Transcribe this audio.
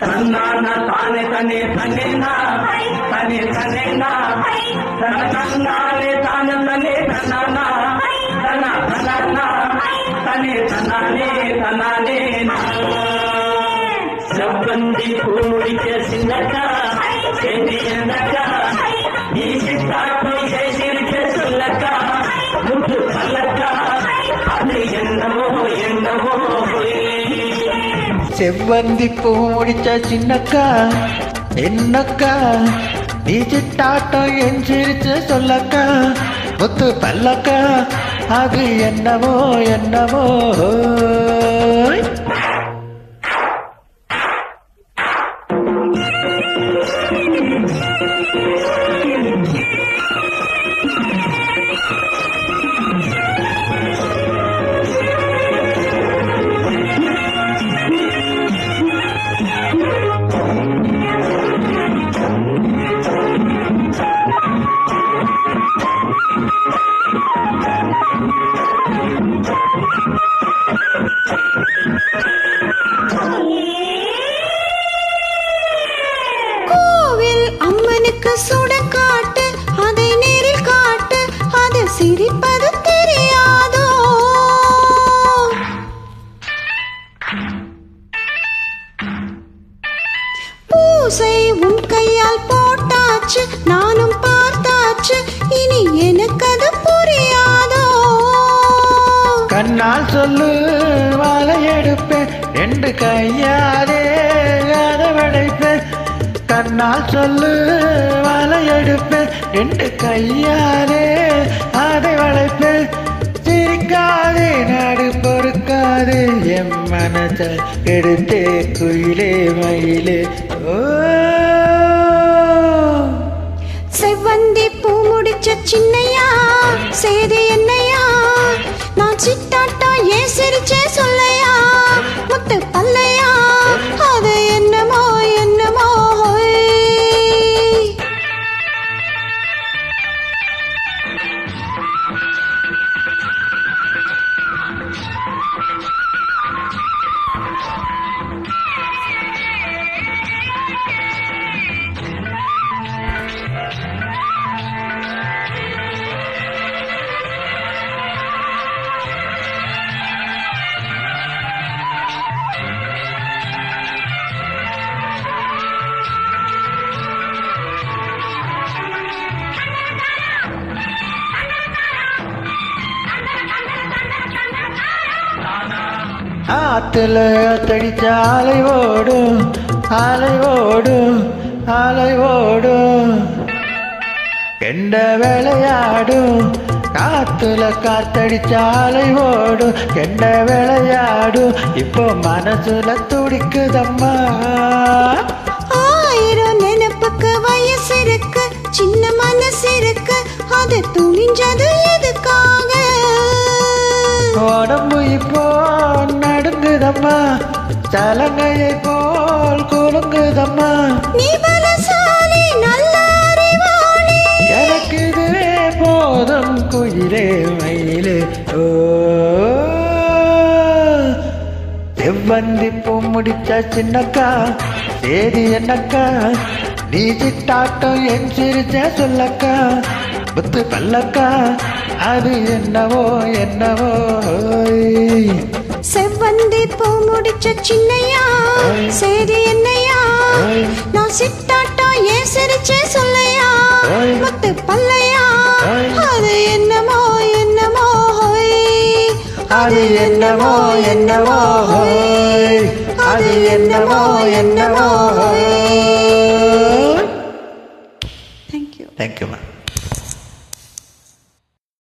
తన్నాన తానే తనే తనేనా తనే తనేనా తన తన్నానే తాన తనే తన్నానా తన తననా తనే తనానే తనానే సబ్బంది పూడి చేసిందట చేసిందట నీ చిత్తాకు చేసిన చేస్తులక ముందు పల్లక అది ఎన్నవో ఎన్నవో செவ்வந்தி பூ முடிச்ச சின்னக்கா என்னக்கா? நீ எஞ்சிருச்சு சொல்லக்கா? முத்து பல்லக்கா அது என்னவோ என்னவோ? பூசை உன் கையால் போட்டாச்சு நானும் பார்த்தாச்சு இனி எனக்கு அது புரியாதோ? கண்ணால் சொல்லு வாழை எடுப்பேன் ரெண்டு கையாலே கதவடைப்பேன் கண்ணால் சொல்லு வாழை எடுப்பேன் ரெண்டு கையாலே அதை வளைப்பேன் சிரிக்காதே நாடு பொறுக்காதே என் மனதை எடுத்தே குயிலே மயிலே. செவ்வந்தி பூ முடிச்ச சின்னையா செய்தி என்னையா? நான் சிட்டாட்டம் ஏன் சிரிச்சே சொல்லையா ஆத்துல தடிச்ச ஆலை ஓடும் ஆலை ஓடும் ஆலை ஓடும் கெண்ட விளையாடும் காத்துல காத்தடிச்ச ஆலை ஓடும் கெண்ட விளையாடும் இப்போ மனசுல துடிக்குதம்மா. ஆயிரம் நினைப்புக்கு வயசு இருக்கு சின்ன மனசு இருக்கு அது துணிஞ்சது எது? நடுங்குதம்மா சலங்கையை போல் குலுங்குதம்மா. எனக்கு இதுவே போதும் குயிலே மயிலே. ஓ. செவ்வந்தி பூ முடிச்ச சின்னக்கா சேதி என்னக்கா? நீ சிட்டாட்டம் என் சிரிச்ச சொல்லக்கா. புத்து பல்லக்கா அது என்னவோ என்னவோ. பச்சை சின்னையா? செய்தி என்னையா? நான் சிட்டாட்டா ஏன் சிரிச்சே சொல்லையா? மத்து பல்லையா? அது என்னமோ என்னமோ அது என்னமோ என்னமோ அது என்னமோ என்னமோ தேங்க்யூ தேங்க்யூ மேம்